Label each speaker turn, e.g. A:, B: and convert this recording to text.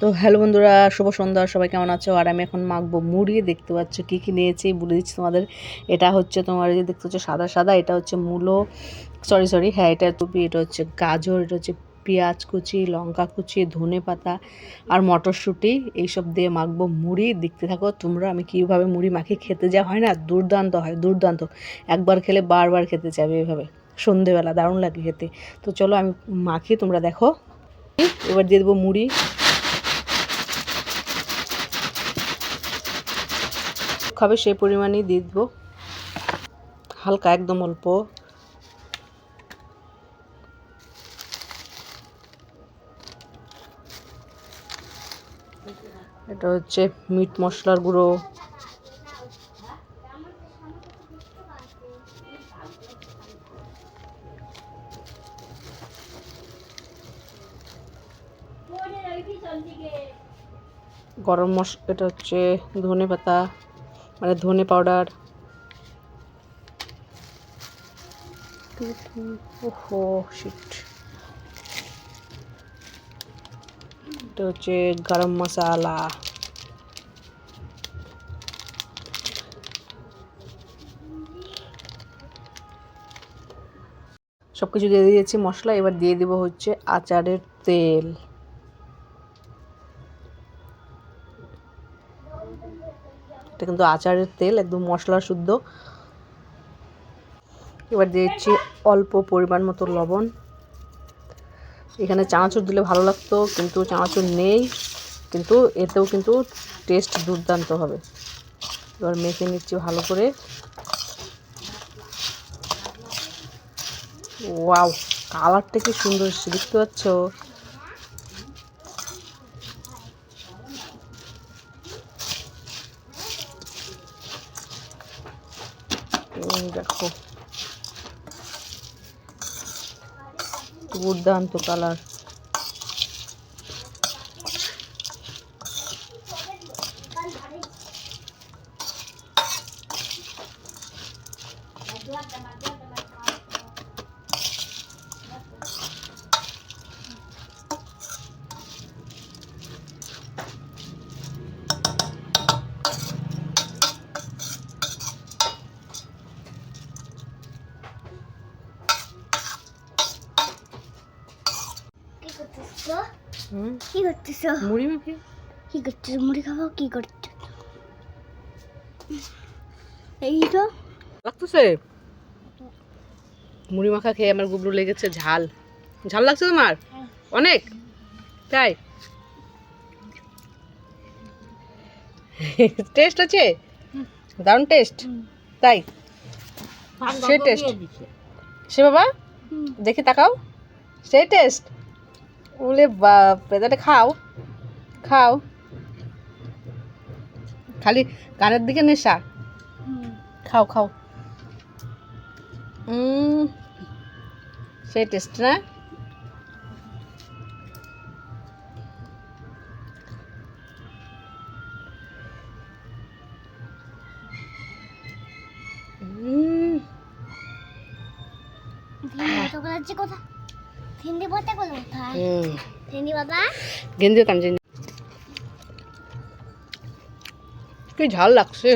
A: তো হ্যালো বন্ধুরা, শুভ সন্ধ্যা, সবাই কেমন আছো? আর আমি এখন মাখবো মুড়ি, দেখতে পাচ্ছ কী কী নিয়েছি, বলে দিচ্ছি তোমাদের। এটা হচ্ছে তোমার যে দেখতে হচ্ছে সাদা সাদা, এটা হচ্ছে মূলো সরি সরি হ্যাঁ এটা টুপি, এটা হচ্ছে গাজর, এটা হচ্ছে পেঁয়াজ কুচি, লঙ্কা কুচি, ধনে পাতা আর মটরশুঁটি, এইসব দিয়ে মাখবো মুড়ি। দেখতে থাকো তোমরা, আমি কীভাবে মুড়ি মাখি, খেতে যা হয় না, দুর্দান্ত হয়, দুর্দান্ত। একবার খেলে বারবার খেতে চাইবে এইভাবে সন্ধেবেলা, দারুণ লাগে খেতে। তো চলো আমি মাখি, তোমরা দেখো। এবার দিয়ে দেবো মুড়ি। খাবে সেই পরিমাণেই দিয়ে দেবো? হালকা, একদম অল্প। এটা হচ্ছে মিট মশলার গুঁড়ো। গরম মশ, এটা হচ্ছে ধনে পাতা মানে ধনে পাউডার। এটা হচ্ছে গরম মশালা। সব কিছু দিয়ে দিয়েছি মশলা, এবার দিয়ে দিব হচ্ছে আচারের তেল। এটা কিন্তু আচারের তেল, একদম মশলা শুদ্ধ। এবার দিয়েছি অল্প পরিমাণ মতো লবণ। এখানে চানাচুর দিলে ভালো লাগতো, কিন্তু চানাচুর নেই, কিন্তু এতেও কিন্তু টেস্ট দুর্দান্ত হবে। এবার মেখে নিচ্ছি ভালো করে। ওয়াও কালারটা কি সুন্দর, দেখতে পাচ্ছ? দেখো। দুর্দান্ত কালার
B: কি করতেছো কি করতেছো
A: মুড়ি মেখে
B: কি করতেছো মুড়ি খাব কি করছ এই তো
A: লাগতেছে মুড়ি মাখা খেয়ে আমার গুবলু লেগেছে ঝাল ঝাল লাগছে তোমার অনেক তাই টেস্ট আছে দারুণ টেস্ট তাই সে টেস্ট সে বাবা দেখে তাকাও. সেই টেস্ট বলে বাপ তাহলে খাও খাও। খালি কানের দিকে নেশা। খাও খাও। উম, সেই টেস্ট না? উম,
B: ভিন্ডি বলতে কোথায়
A: হুম
B: ভিন্ডি বাবা
A: গেঞ্জি কাঞ্জি কি ঝাল লাগছে